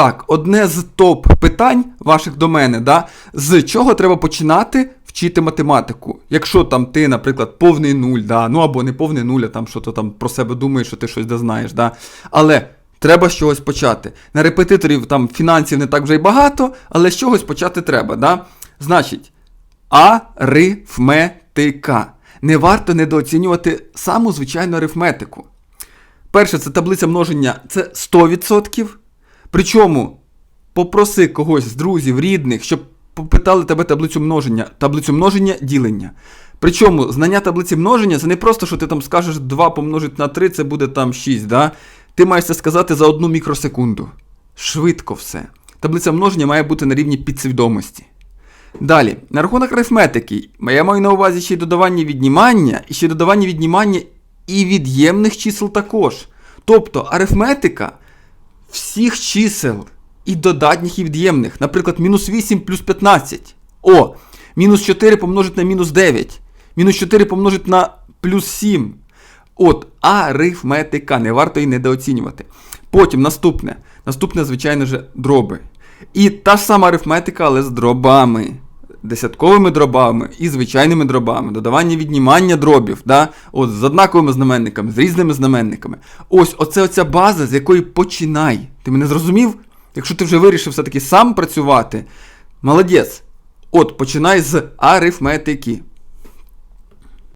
Так, одне з топ питань ваших до мене, да, з чого треба починати вчити математику. Якщо там ти, наприклад, повний нуль, да, ну або не повний нуль, а там що то там про себе думаєш, що ти щось де знаєш, да. Але треба з чогось почати. На репетиторів там фінансів не так вже й багато, але з чогось почати треба, да. Значить, арифметика. Не варто недооцінювати саму звичайну арифметику. Перше, це таблиця множення це 100%. Причому попроси когось з друзів, рідних, щоб попитали тебе таблицю множення. Таблицю множення ділення. Причому знання таблиці множення це не просто, що ти там скажеш 2 помножити на 3, це буде там 6. Да? Ти маєш це сказати за одну мікросекунду. Швидко все. Таблиця множення має бути на рівні підсвідомості. Далі, на рахунок арифметики, я маю на увазі ще й додавання віднімання, і ще додавання віднімання і від'ємних чисел також. Тобто арифметика всіх чисел і додатніх і від'ємних. Наприклад, мінус 8 плюс 15. О, мінус 4 помножить на мінус 9. Мінус 4 помножить на плюс 7. От, арифметика, не варто її недооцінювати. Потім наступне. Наступне, звичайно ж, дроби. І та ж сама арифметика, але з дробами. Десятковими дробами і звичайними дробами, додавання віднімання дробів, да? От, з однаковими знаменниками, з різними знаменниками. Ось оце оця база, з якої починай. Ти мене зрозумів? Якщо ти вже вирішив все-таки сам працювати, молодець. От, починай з арифметики.